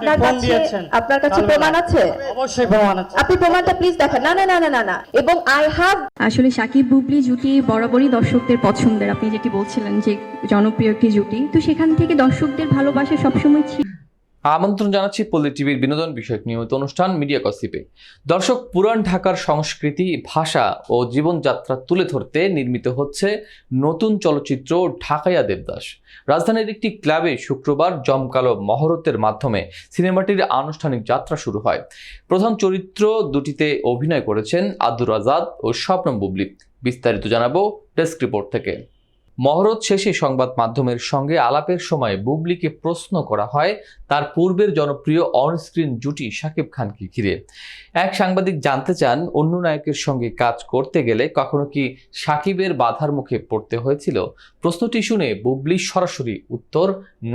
আপনার কাছে আপনার কাছে প্রমাণ আছে? অবশ্যই প্রমাণ আছে। আপনি প্রমাণটা প্লিজ দেখেন। না না না না না না। এবং আই হ্যাভ আসলে সাকিব বুবলি জুটি বরাবরই দর্শকদের পছন্দের। আপনি যেটি বলছিলেন যে জনপ্রিয় একটি জুটি। তো সেখান থেকে দর্শকদের ভালোবাসা সবসময় ছিল। আমন্ত্রণ জানাচ্ছি পল্লী টিভির বিনোদন বিষয়ক নিয়মিত অনুষ্ঠান মিডিয়া কসিপে দর্শক পুরান ঢাকার সংস্কৃতি, ভাষা ও জীবনযাত্রা তুলে ধরতে নির্মিত হচ্ছে নতুন চলচ্চিত্র ঢাকাইয়া দেবদাস। রাজধানীর একটি ক্লাবে শুক্রবার জমকালো মহরতের মাধ্যমে সিনেমাটির আনুষ্ঠানিক যাত্রা শুরু হয়। প্রধান চরিত্র দুটিতে অভিনয় করেছেন আব্দুর আজাদ ও স্বপ্নম বুবলি। বিস্তারিত জানাব ডেস্ক রিপোর্ট থেকে। মহরত শেষে সংবাদ মাধ্যমের সঙ্গে আলাপের সময় বুবলিকে প্রশ্ন করা হয়, তার পূর্বের জনপ্রিয় অনস্ক্রিন জুটি শাকিব খানকে ঘিরে। এক সাংবাদিক জানতে চান, অন্য নায়কের সঙ্গে কাজ করতে গেলে কখনো কি সাকিবের বাধার মুখে পড়তে হয়েছিল? প্রশ্নটি শুনে বুবলি সরাসরি উত্তর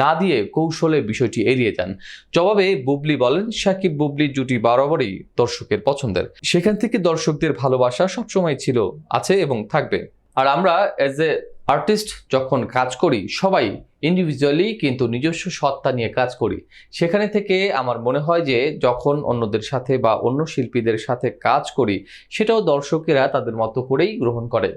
না দিয়ে কৌশলে বিষয়টি এড়িয়ে যান। জবাবে বুবলি বলেন সাকিব বুবলি জুটি বরাবরই দর্শকের পছন্দের। সেখান থেকে দর্শকদের ভালোবাসা সবসময় ছিল, আছে এবং থাকবে। আর আমরা এজ এ আর্টিস্ট যখন কাজ করি, সবাই ইন্ডিভিজুয়ালি কিন্তু নিজস্ব সত্তা নিয়ে কাজ করি। সেখানে থেকে আমার মনে হয় যে, যখন অন্যদের সাথে বা অন্য শিল্পীদের সাথে কাজ করি, সেটাও দর্শকেরা তাদের মতো করেই গ্রহণ করে।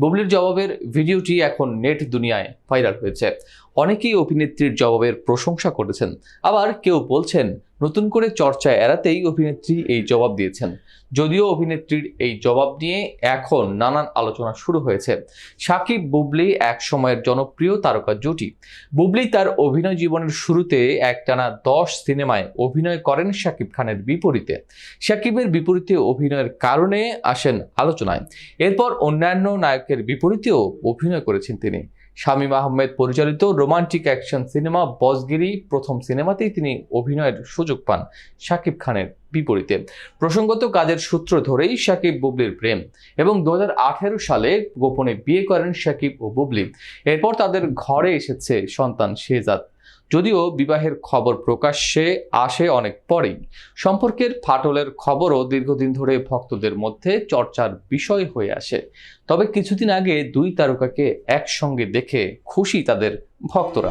বুবলির জবাবের ভিডিওটি এখন নেট দুনিয়ায় ভাইরাল হয়েছে। অনেকেই অভিনেত্রীর জবাবের প্রশংসা করেছেন। আবার কেউ বলছেন নতুন করে চর্চা এড়াতেই অভিনেত্রী এই জবাব দিয়েছেন। যদিও অভিনেত্রীর এই জবাব নিয়ে এখন নানান আলোচনা শুরু হয়েছে। সাকিব, বুবলি এক সময়ের জনপ্রিয় তারকা জুটি। বুবলি তার অভিনয় জীবনের শুরুতে একটানা দশ সিনেমায় অভিনয় করেন শাকিব খানের বিপরীতে। সাকিবের বিপরীতে অভিনয়ের কারণে আসেন আলোচনায়। এরপর অন্যান্য নায়কের বিপরীতেও অভিনয় করেছেন তিনি। শামীম আহমেদ পরিচালিত রোমান্টিক অ্যাকশন সিনেমা বসগিরি প্রথম সিনেমাতেই তিনি অভিনয়ের সুযোগ পান শাকিব খানের বিপরীতে। প্রসঙ্গত কাজের সূত্র ধরেই শাকিব বুবলির প্রেম এবং দু হাজার আঠেরো সালে গোপনে বিয়ে করেন শাকিব ও বুবলি। এরপর তাদের ঘরে এসেছে সন্তান শেহজাদ। যদিও বিবাহের খবর প্রকাশ্যে আসে অনেক পরেই। সম্পর্কের ফাটলের খবরও দীর্ঘদিন ধরে ভক্তদের মধ্যে চর্চার বিষয় হয়ে আসে। তবে কিছুদিন আগে দুই তারকাকে একসঙ্গে দেখে খুশি তাদের ভক্তরা।